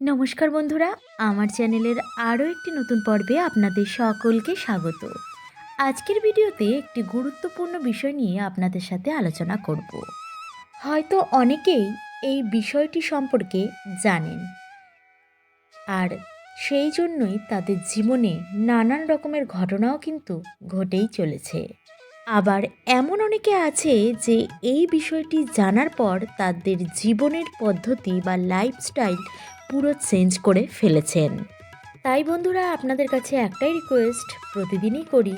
নমস্কার বন্ধুরা, আমার চ্যানেলের আরও একটি নতুন পর্বে আপনাদের সকলকে স্বাগত। আজকের ভিডিওতে একটি গুরুত্বপূর্ণ বিষয় নিয়ে আপনাদের সাথে আলোচনা করব। হয়তো অনেকেই এই বিষয়টি সম্পর্কে জানেন, আর সেই জন্যই তাদের জীবনে নানান রকমের ঘটনাও কিন্তু ঘটেই চলেছে। আবার এমন অনেকে আছে যে এই বিষয়টি জানার পর তাদের জীবনের পদ্ধতি বা লাইফস্টাইল পুরো চেঞ্জ করে ফেলেছেন। তাই বন্ধুরা, আপনাদের কাছে একটাই রিকোয়েস্ট প্রতিদিনই করি।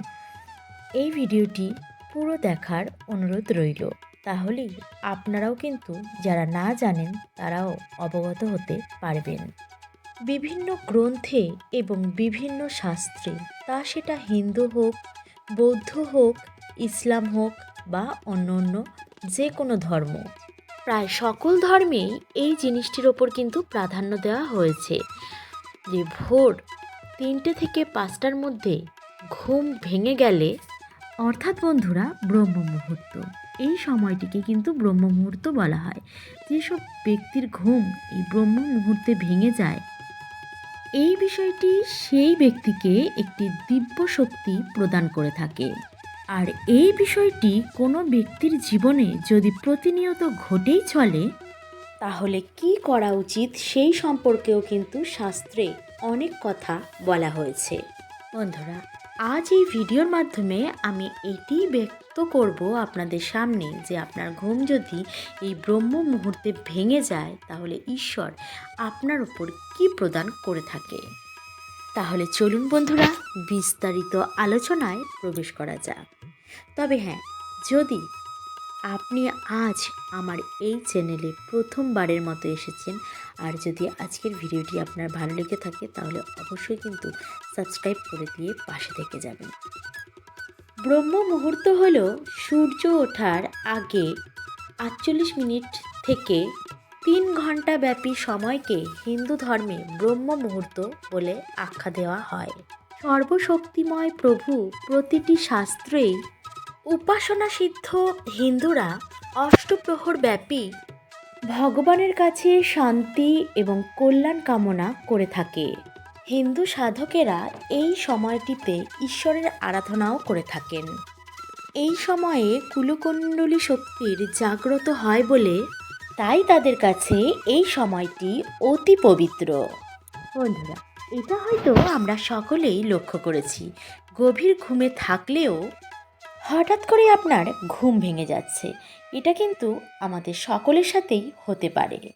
এই ভিডিওটি পুরো দেখার অনুরোধ রইল। তাহলেই আপনারাও কিন্তু যারা না জানেন, তারাও অবগত হতে পারবেন। বিভিন্ন গ্রন্থে এবং বিভিন্ন শাস্ত্রে, তা সেটা হিন্দু হোক, বৌদ্ধ হোক, ইসলাম হোক বা অন্য অন্য যে কোনো ধর্ম প্রায় সকল ধর্মেই এই জিনিসটির ওপর কিন্তু প্রাধান্য দেওয়া হয়েছে। যে ভোর তিনটে থেকে পাঁচটার মধ্যে ঘুম ভেঙে গেলে অর্থাৎ বন্ধুরা, ব্রহ্ম মুহূর্ত। এই সময়টিকে কিন্তু ব্রহ্ম মুহূর্ত বলা হয়। যেসব ব্যক্তির ঘুম এই ব্রহ্ম মুহূর্তে ভেঙে যায়, এই বিষয়টি সেই ব্যক্তিকে একটি দিব্য শক্তি প্রদান করে থাকে। আর এই বিষয়টি কোনো ব্যক্তির জীবনে যদি প্রতিনিয়ত ঘটেই চলে, তাহলে কি করা উচিত সেই সম্পর্কেও কিন্তু শাস্ত্রে অনেক কথা বলা হয়েছে। বন্ধুরা, আজ এই ভিডিওর মাধ্যমে আমি এটিই ব্যক্ত করব আপনাদের সামনে যে আপনার ঘুম যদি এই ব্রহ্ম মুহূর্তে ভেঙে যায়, তাহলে ঈশ্বর আপনার উপর কি প্রদান করে থাকে। তাহলে চলুন বন্ধুরা, বিস্তারিত আলোচনায় প্রবেশ করা যাক। তবে হ্যাঁ যদি আপনি আজ আমার এই চ্যানেলে প্রথমবারের মতো এসেছেন আর যদি আজকের ভিডিওটি আপনার ভালো লেগে থাকে, তাহলে অবশ্যই কিন্তু সাবস্ক্রাইব করে দিয়ে পাশে থেকে যাবেন। ব্রহ্ম মুহূর্ত হল সূর্য ওঠার আগে আটচল্লিশ মিনিট থেকে তিন ঘণ্টা ব্যাপী সময়কে হিন্দু ধর্মে ব্রহ্ম মুহূর্ত বলে আখ্যা দেওয়া হয়। সর্বশক্তিময় প্রভু প্রতিটি শাস্ত্রেই উপাসনা সিদ্ধ হিন্দুরা অষ্টপ্রহর ব্যাপী ভগবানের কাছে শান্তি এবং কল্যাণ কামনা করে থাকে। হিন্দু সাধকেরা এই সময়টিতে ঈশ্বরের আরাধনাও করে থাকেন। এই সময়ে কুলকুণ্ডলী শক্তির জাগ্রত হয় বলে তাই তাদের কাছে এই সময়টি অতি পবিত্র। বন্ধুরা, এটা হয়তো আমরা সকলেই লক্ষ্য করেছি। গভীর ঘুমে থাকলেও হঠাৎ করে আপনার ঘুম ভেঙে যাচ্ছে। এটা কিন্তু আমাদের সকলের সাথেই হতে পারে।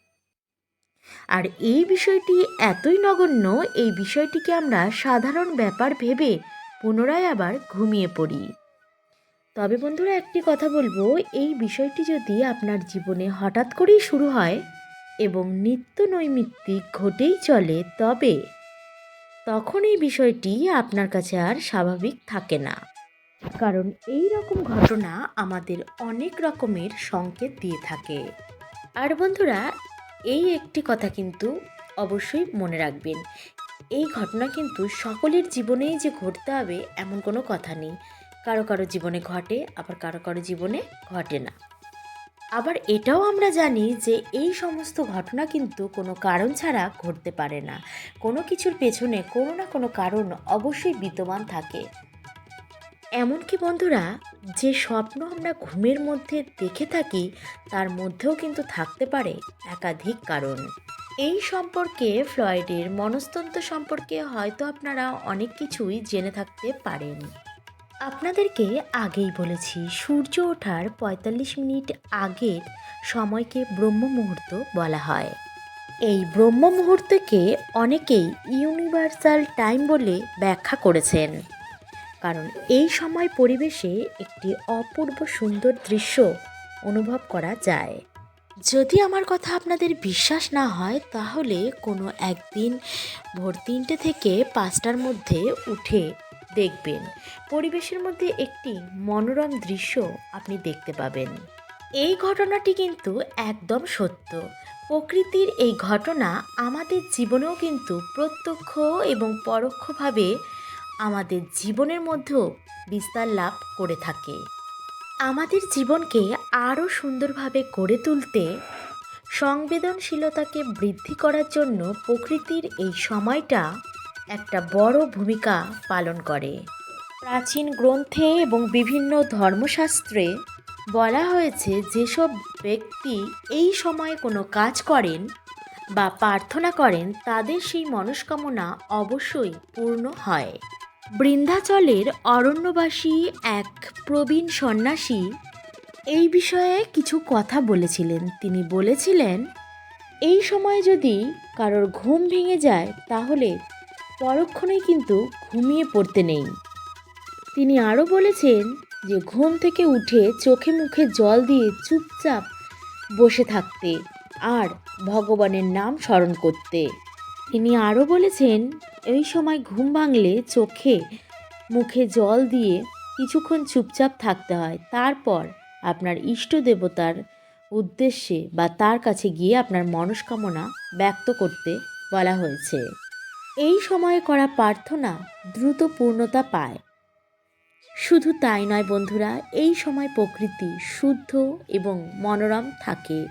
আর এই বিষয়টি এতই নগণ্য, এই বিষয়টিকে আমরা সাধারণ ব্যাপার ভেবে পুনরায় আবার ঘুমিয়ে পড়ি। তবে বন্ধুরা একটি কথা বলব, এই বিষয়টি যদি আপনার জীবনে হঠাৎ করেই শুরু হয় এবং নিত্য নৈমিত্তিক ঘটেই চলে তবে, তখন এই বিষয়টি আপনার কাছে আর স্বাভাবিক থাকে না। কারণ এই রকম ঘটনা আমাদের অনেক রকমের সংকেত দিয়ে থাকে। আর বন্ধুরা, এই একটি কথা কিন্তু অবশ্যই মনে রাখবেন, এই ঘটনা কিন্তু সকলের জীবনেই যে ঘটতে হবে এমন কোনো কথা নেই। কারও কারও জীবনে ঘটে, আবার কারও কারও জীবনে ঘটে না। আবার এটাও আমরা জানি যে এই সমস্ত ঘটনা কিন্তু কোনো কারণ ছাড়া ঘটতে পারে না। কোনো কিছুর পেছনে কোনো না কোনো কারণ অবশ্যই বিদ্যমান থাকে। এমনকি বন্ধুরা, যে স্বপ্ন আমরা ঘুমের মধ্যে দেখে থাকি, তার মধ্যেও কিন্তু থাকতে পারে একাধিক কারণ। এই সম্পর্কে ফ্লয়েডের মনস্তন্ত্র সম্পর্কে হয়তো আপনারা অনেক কিছুই জেনে থাকতে পারেন। আপনাদেরকে আগেই বলেছি, সূর্য ওঠার পঁয়তাল্লিশ মিনিট আগের সময়কে ব্রহ্ম মুহূর্ত বলা হয়। এই ব্রহ্ম মুহূর্তকে অনেকেই ইউনিভার্সাল টাইম বলে ব্যাখ্যা করেছেন। কারণ এই সময় পরিবেশে একটি অপূর্ব সুন্দর দৃশ্য অনুভব করা যায়। যদি আমার কথা আপনাদের বিশ্বাস না হয়, তাহলে কোনো একদিন ভোর তিনটে থেকে পাঁচটার মধ্যে উঠে দেখবেন। পরিবেশের মধ্যে একটি মনোরম দৃশ্য আপনি দেখতে পাবেন। এই ঘটনাটি কিন্তু একদম সত্য। প্রকৃতির এই ঘটনা আমাদের জীবনেও কিন্তু প্রত্যক্ষ এবং পরোক্ষভাবে আমাদের জীবনের মধ্যেও বিস্তার লাভ করে থাকে। আমাদের জীবনকে আরও সুন্দরভাবে গড়ে তুলতে, সংবেদনশীলতাকে বৃদ্ধি করার জন্য প্রকৃতির এই সময়টা একটা বড় ভূমিকা পালন করে। প্রাচীন গ্রন্থে এবং বিভিন্ন ধর্মশাস্ত্রে বলা হয়েছে, যেসব ব্যক্তি এই সময়ে কোনো কাজ করেন বা প্রার্থনা করেন, তাদের সেই মনস্কামনা অবশ্যই পূর্ণ হয়। বৃন্দাচলের অরণ্যবাসী এক প্রবীণ সন্ন্যাসী এই বিষয়ে কিছু কথা বলেছিলেন। তিনি বলেছিলেন, এই সময় যদি কারোর ঘুম ভেঙে যায়, তাহলে পরক্ষণেই কিন্তু ঘুমিয়ে পড়তে নেই। তিনি আরও বলেছেন যে, ঘুম থেকে উঠে চোখে মুখে জল দিয়ে চুপচাপ বসে থাকতে আর ভগবানের নাম স্মরণ করতে। তিনি আরও বলেছেন, এই সময় ঘুম ভাঙলে চোখে মুখে জল দিয়ে কিছুক্ষণ চুপচাপ থাকতে হয়। তারপর আপনার ইষ্ট দেবতার উদ্দেশ্যে বা তার কাছে গিয়ে আপনার মনস্কামনা ব্যক্ত করতে বলা হয়েছে। এই সময়ে করা প্রার্থনা দ্রুত পূর্ণতা পায়। শুধু তাই নয় বন্ধুরা, এই সময় প্রকৃতি শুদ্ধ এবং মনোরম থাকে।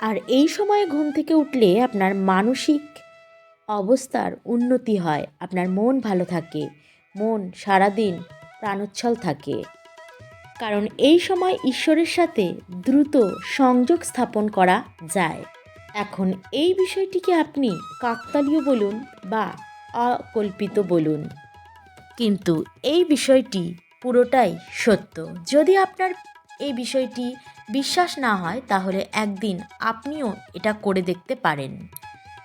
আর এই সময়ে ঘুম থেকে উঠলে আপনার মানসিক অবস্থার উন্নতি হয়, আপনার মন ভালো থাকে, মন সারাদিন প্রাণোচ্ছল থাকে। কারণ এই সময় ঈশ্বরের সাথে দ্রুত সংযোগ স্থাপন করা যায়। এখন এই বিষয়টিকে আপনি কাকতালীয় বলুন বা অকল্পিত বলুন। কিন্তু এই বিষয়টি পুরোটাই সত্য। যদি আপনার এই বিষয়টি বিশ্বাস না হয়, তাহলে একদিন আপনিও এটা করে দেখতে পারেন।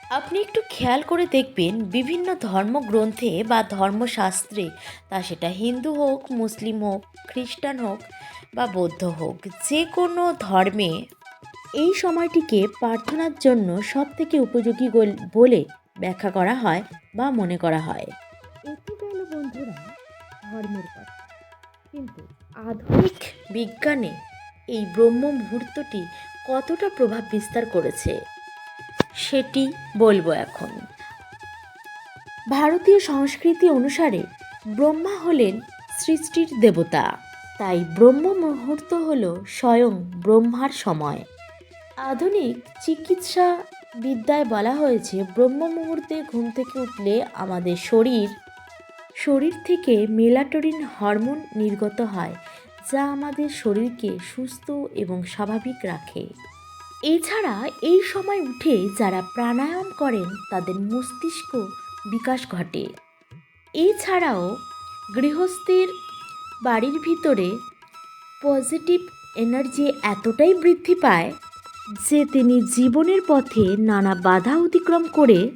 আপনি একটু খেয়াল করে দেখবেন, বিভিন্ন ধর্মগ্রন্থে বা ধর্মশাস্ত্রে, তা সেটা হিন্দু হোক, মুসলিম হোক, খ্রিস্টান হোক বা বৌদ্ধ হোক, যে কোনো ধর্মে এই সময়টিকে প্রার্থনার জন্য সব থেকে উপযোগী বলে ব্যাখ্যা করা হয় বা মনে করা হয়। এটি গেল বন্ধুরা, ধর্মের কথা। কিন্তু আধুনিক বিজ্ঞানে এই ব্রহ্ম মুহূর্তটি কতটা প্রভাব বিস্তার করেছে, সেটি বলব এখন। ভারতীয় সংস্কৃতি অনুসারে ব্রহ্মা হলেন সৃষ্টির দেবতা। তাই ব্রহ্ম মুহূর্ত হল স্বয়ং ব্রহ্মার সময়। আধুনিক চিকিৎসা বিদ্যায় বলা হয়েছে, ব্রহ্ম মুহূর্তে ঘুম থেকে উঠলে আমাদের শরীর শরীর থেকে মেলাটোরিন হরমোন নির্গত হয়, যা আমাদের শরীরকে সুস্থ এবং স্বাভাবিক রাখে। এছাড়া এই সময় উঠে যারা প্রাণায়াম করেন, তাদের মস্তিষ্ক বিকাশ ঘটে। এছাড়াও গৃহস্থের বাড়ির ভিতরে পজিটিভ এনার্জি এতটাই বৃদ্ধি পায় যে তিনি জীবনের পথে নানা বাধা অতিক্রম করে,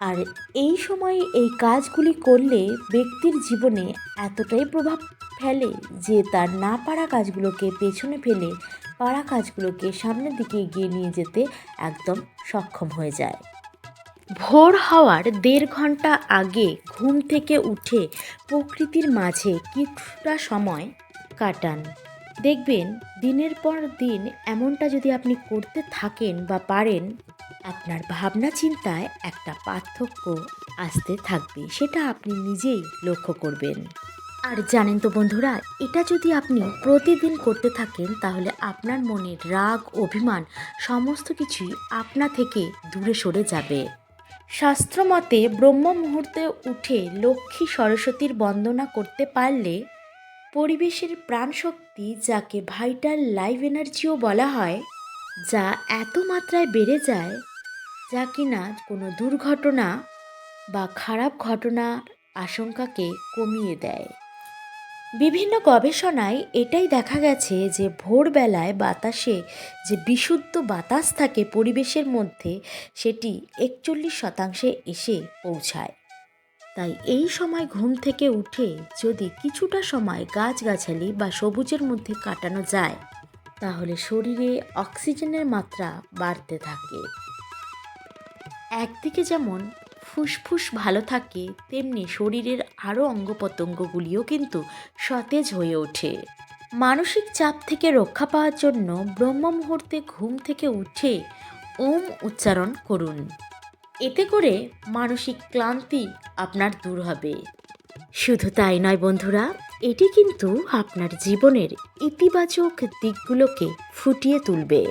আর এই সময়ে এই কাজগুলি করলে ব্যক্তির জীবনে এতটাই প্রভাব ফেলে যে তার না পারা কাজগুলোকে পেছনে ফেলে পারা কাজগুলোকে সামনের দিকে এগিয়ে নিয়ে যেতে একদম সক্ষম হয়ে যায়। ভোর হওয়ার দেড় ঘণ্টা আগে ঘুম থেকে উঠে প্রকৃতির মাঝে কিছুটা সময় কাটান। দেখবেন, দিনের পর দিন এমনটা যদি আপনি করতে থাকেন বা পারেন, আপনার ভাবনা চিন্তায় একটা পার্থক্য আসতে থাকবে, সেটা আপনি নিজেই লক্ষ্য করবেন। আর জানেন তো বন্ধুরা, এটা যদি আপনি প্রতিদিন করতে থাকেন, তাহলে আপনার মনের রাগ, অভিমান সমস্ত কিছুই আপনা থেকে দূরে সরে যাবে। শাস্ত্রমতে ব্রহ্ম মুহূর্তে উঠে লক্ষ্মী সরস্বতীর বন্দনা করতে পারলে পরিবেশের প্রাণশক্তি যাকে ভাইটাল লাইভ এনার্জিও বলা হয়, যা এত মাত্রায় বেড়ে যায় যা কিনা কোনো দুর্ঘটনা বা খারাপ ঘটনার আশঙ্কাকে কমিয়ে দেয়। বিভিন্ন গবেষণায় এটাই দেখা গেছে যে ভোরবেলায় বাতাসে যে বিশুদ্ধ বাতাস থাকে পরিবেশের মধ্যে, সেটি একচল্লিশ শতাংশে এসে পৌঁছায়। তাই এই সময় ঘুম থেকে উঠে যদি কিছুটা সময় গাছগাছালি বা সবুজের মধ্যে কাটানো যায়, তাহলে শরীরে অক্সিজেনের মাত্রা বাড়তে থাকে। একদিকে যেমন ফুসফুস ভালো থাকে, তেমনি শরীরের আরও অঙ্গ প্রত্যঙ্গগুলিও কিন্তু সতেজ হয়ে ওঠে। মানসিক চাপ থেকে রক্ষা পাওয়ার জন্য ব্রহ্ম মুহূর্তে ঘুম থেকে উঠে ওম উচ্চারণ করুন। এতে করে মানসিক ক্লান্তি আপনার দূর হবে। শুধু তাই নয় বন্ধুরা, এটি কিন্তু আপনার জীবনের ইতিবাচক দিকগুলোকে ফুটিয়ে তুলবে।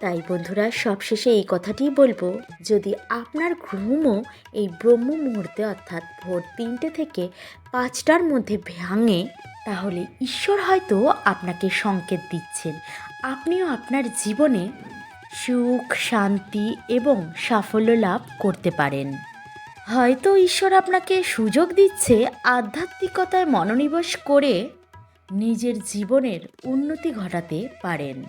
তাই বন্ধুরা, সবশেষে এই কথাটিই বলব, যদি আপনার ঘুমও এই ব্রহ্ম মুহূর্তে অর্থাৎ ভোর তিনটে থেকে পাঁচটার মধ্যে ভাঙে, তাহলে ঈশ্বর হয়তো আপনাকে সংকেত দিচ্ছেন। আপনিও আপনার জীবনে সুখ, শান্তি এবং সাফল্য লাভ করতে পারেন। হয়তো ঈশ্বর আপনাকে সুযোগ দিচ্ছে আধ্যাত্মিকতায় মনোনিবেশ করে নিজের জীবনের উন্নতি ঘটাতে পারেন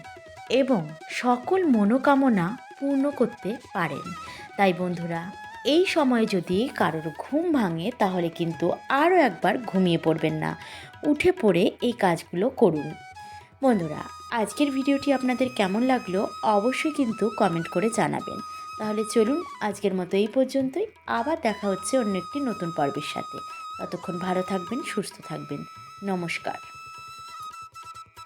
এবং সকল মনোকামনা পূর্ণ করতে পারেন। তাই বন্ধুরা, এই সময় যদি কারোর ঘুম ভাঙে, তাহলে কিন্তু আরও একবার ঘুমিয়ে পড়বেন না। উঠে পড়ে এই কাজগুলো করুন। বন্ধুরা আজকের ভিডিওটি আপনাদের কেমন লাগল অবশ্যই কিন্তু কমেন্ট করে জানাবেন। তাহলে চলুন আজকের মতো এই পর্যন্তই। আবার দেখা হচ্ছে অন্য একটি নতুন পর্বের সাথে। ততক্ষণ ভালো থাকবেন, সুস্থ থাকবেন। নমস্কার।